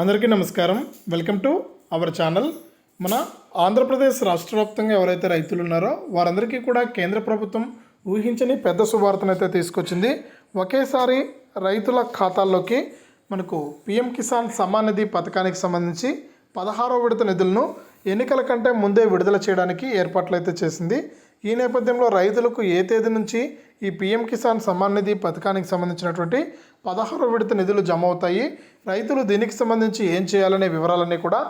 అందరికీ నమస్కారం. Welcome to our channel. మన ఆంధ్రప్రదేశ్ రాష్ట్ర వ్యాప్తంగా ఎవరైతే రైతులు ఉన్నారో వారందరికీ కూడా కేంద్ర ప్రభుత్వం ఊహించని పెద్ద శుభార్తనైతే తీసుకొచ్చింది. ఒకేసారి రైతుల ఖాతాల్లోకి మనకు పిఎం కిసాన్ సమ్మాన్ నిధి పథకానికి సంబంధించి పదహారో విడత నిధులను ఎన్నికల కంటే ముందే విడుదల చేయడానికి ఏర్పాట్లు అయితే చేసింది. ఈ నేపథ్యంలో రైతులకు ఏ తేదీ నుంచి ఈ పీఎం కిసాన్ సమ్మాన్ నిధి పథకానికి సంబంధించినటువంటి పదహారో విడత నిధులు జమ అవుతాయి రైతులు దీనికి సంబంధించి ఏం చేయాలనే వివరాలన్నీ కూడా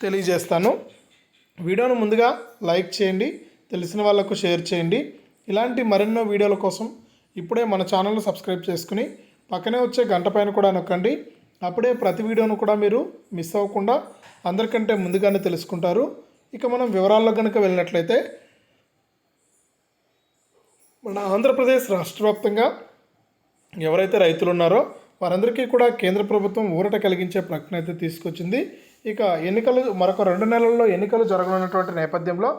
తెలియజేస్తాను. వీడియోను ముందుగా లైక్ చేయండి తెలిసిన వాళ్ళకు షేర్ చేయండి. ఇలాంటి మరెన్నో వీడియోల కోసం ఇప్పుడే మన ఛానల్ను సబ్స్క్రైబ్ చేసుకుని పక్కనే వచ్చే గంట పైన కూడా నొక్కండి. అప్పుడే ప్రతి వీడియోను కూడా మీరు మిస్ అవ్వకుండా అందరికంటే ముందుగానే తెలుసుకుంటారు. ఇక మనం వివరాల్లో కనుక వెళ్ళినట్లయితే మన ఆంధ్రప్రదేశ్ రాష్ట్ర వ్యాప్తంగా ఎవరైతే రైతులు ఉన్నారో వారందరికీ కూడా కేంద్ర ప్రభుత్వం ఊరట కలిగించే ప్రకటన అయితే తీసుకొచ్చింది. ఇక ఎన్నికలు మరొక రెండు నెలల్లో ఎన్నికలు జరగనున్నటువంటి నేపథ్యంలో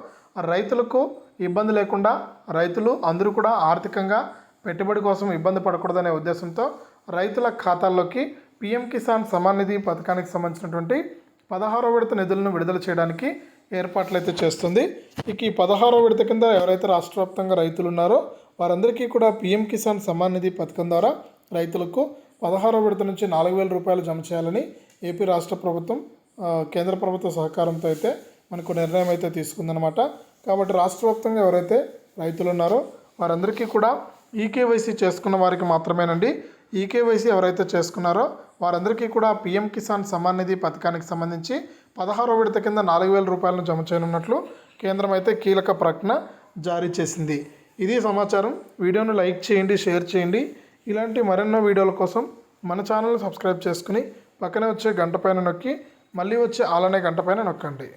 రైతులకు ఇబ్బంది లేకుండా రైతులు అందరూ కూడా ఆర్థికంగా పెట్టుబడి కోసం ఇబ్బంది పడకూడదనే ఉద్దేశంతో రైతుల ఖాతాల్లోకి పిఎం కిసాన్ సమాన్ నిధి పథకానికి సంబంధించినటువంటి పదహారో విడత నిధులను విడుదల చేయడానికి ఏర్పాట్లు అయితే చేస్తుంది. ఇక ఈ పదహారో విడత కింద ఎవరైతే రాష్ట్ర వ్యాప్తంగా రైతులు ఉన్నారో వారందరికీ కూడా పిఎం కిసాన్ సమ్మాన్ నిధి పథకం ద్వారా రైతులకు పదహారో విడత నుంచి నాలుగు వేల రూపాయలు జమ చేయాలని ఏపీ రాష్ట్ర ప్రభుత్వం కేంద్ర ప్రభుత్వ సహకారంతో అయితే మనకు నిర్ణయం అయితే తీసుకుందనమాట కాబట్టి రాష్ట్ర వ్యాప్తంగా ఎవరైతే రైతులు ఉన్నారో వారందరికీ కూడా ఈకేవైసీ చేసుకున్న వారికి మాత్రమేనండి. ఈకేవైసీ ఎవరైతే చేసుకున్నారో వారందరికీ కూడా పీఎం కిసాన్ సమ్మాన్ నిధి పథకానికి సంబంధించి పదహారో విడత కింద నాలుగు వేల రూపాయలను జమ చేయనున్నట్లు కేంద్రం అయితే కీలక ప్రకటన జారీ చేసింది. ఇది సమాచారం. వీడియోను లైక్ చేయండి షేర్ చేయండి. ఇలాంటి మరెన్నో వీడియోల కోసం మన ఛానల్ని సబ్స్క్రైబ్ చేసుకుని పక్కనే వచ్చే గంట పైన నొక్కి మళ్ళీ వచ్చే ఆలనే గంట పైన నొక్కండి.